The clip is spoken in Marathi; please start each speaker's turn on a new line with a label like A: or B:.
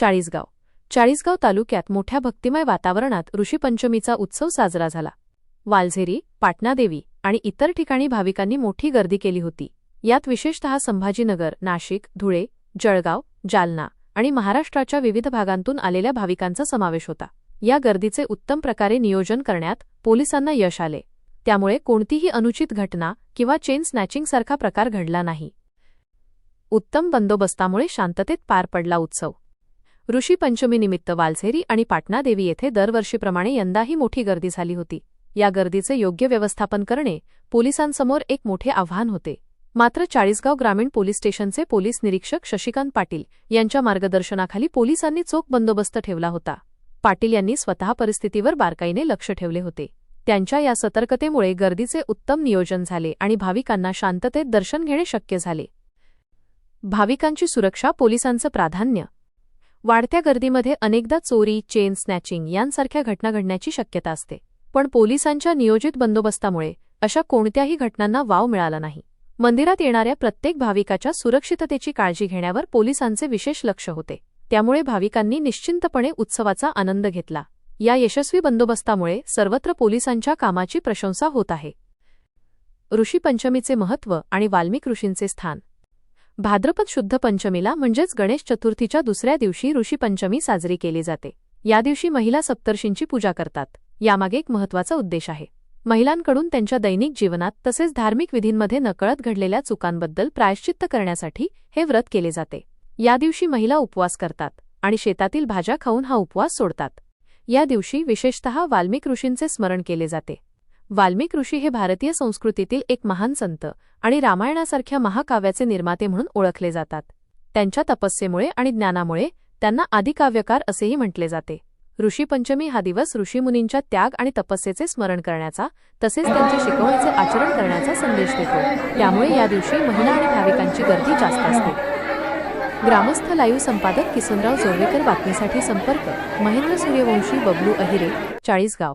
A: चाळीसगाव. चाळीसगाव तालुक्यात मोठ्या भक्तिमय वातावरणात ऋषीपंचमीचा उत्सव साजरा झाला. वालझेरी पाटणादेवी आणि इतर ठिकाणी भाविकांनी मोठी गर्दी केली होती. यात विशेषतः संभाजीनगर नाशिक धुळे जळगाव जालना आणि महाराष्ट्राच्या विविध भागांतून आलेल्या भाविकांचा समावेश होता. या गर्दीचे उत्तम प्रकारे नियोजन करण्यात पोलिसांना यश आले. त्यामुळे कोणतीही अनुचित घटना किंवा चेन स्नॅचिंगसारखा प्रकार घडला नाही. उत्तम बंदोबस्तामुळे शांततेत पार पडला उत्सव. ऋषी पंचमीनिमित्त वालझेरी आणि पाटणादेवी येथे दरवर्षीप्रमाणे यंदाही मोठी गर्दी झाली होती. या गर्दीचे योग्य व्यवस्थापन करणे पोलिसांसमोर एक मोठे आव्हान होते. मात्र चाळीसगाव ग्रामीण पोलीस स्टेशनचे पोलीस निरीक्षक शशिकांत पाटील यांच्या मार्गदर्शनाखाली पोलिसांनी चोख बंदोबस्त ठेवला होता. पाटील यांनी स्वतः परिस्थितीवर बारकाईने लक्ष ठेवले होते. त्यांच्या या सतर्कतेमुळे गर्दीचे उत्तम नियोजन झाले आणि भाविकांना शांततेत दर्शन घेणे शक्य झाले. भाविकांची सुरक्षा पोलिसांचं प्राधान्य वाढत्या गर्दीमध्ये अनेकदा चोरी चेन स्नॅचिंग यांसारख्या घटना घडण्याची शक्यता असते. पण पोलिसांच्या नियोजित बंदोबस्तामुळे अशा कोणत्याही घटनांना वाव मिळाला नाही. मंदिरात येणाऱ्या प्रत्येक भाविकाच्या सुरक्षिततेची काळजी घेण्यावर पोलिसांचे विशेष लक्ष होते. त्यामुळे भाविकांनी निश्चिंतपणे उत्सवाचा आनंद घेतला. या यशस्वी बंदोबस्तामुळे सर्वत्र पोलिसांच्या कामाची प्रशंसा होत आहे. ऋषीपंचमीचे महत्त्व आणि वाल्मिक ऋषींचे स्थान. भाद्रपद शुद्ध पंचमीला म्हणजेच गणेश चतुर्थीच्या दुसऱ्या दिवशी ऋषीपंचमी साजरी केली जाते. या दिवशी महिला सप्तर्षींची पूजा करतात. यामागे एक महत्त्वाचा उद्देश आहे. महिलांकडून त्यांच्या दैनिक जीवनात तसेच धार्मिक विधींमध्ये नकळत घडलेल्या चुकांबद्दल प्रायश्चित्त करण्यासाठी हे व्रत केले जाते. या दिवशी महिला उपवास करतात आणि शेतातील भाज्या खाऊन हा उपवास सोडतात. या दिवशी विशेषतः वाल्मिक ऋषींचे स्मरण केले जाते. वाल्मिक ऋषी हे भारतीय संस्कृतीतील एक महान संत आणि रामायणासारख्या महाकाव्याचे निर्माते म्हणून ओळखले जातात. त्यांच्या तपस्येमुळे आणि ज्ञानामुळे त्यांना आदिकाव्यकार असेही म्हटले जाते. ऋषीपंचमी हा दिवस ऋषीमुनींच्या त्याग आणि तपस्येचे स्मरण करण्याचा तसेच त्यांच्या शिकवणीचे आचरण करण्याचा संदेश देतो. त्यामुळे या दिवशी महिला आणि भाविकांची गर्दी जास्त असते. ग्रामस्थ लाईव्ह संपादक किसनराव जोरवेकर बातमीसाठी संपर्क महेंद्र सूर्यवंशी बबलू अहिरे चाळीसगाव.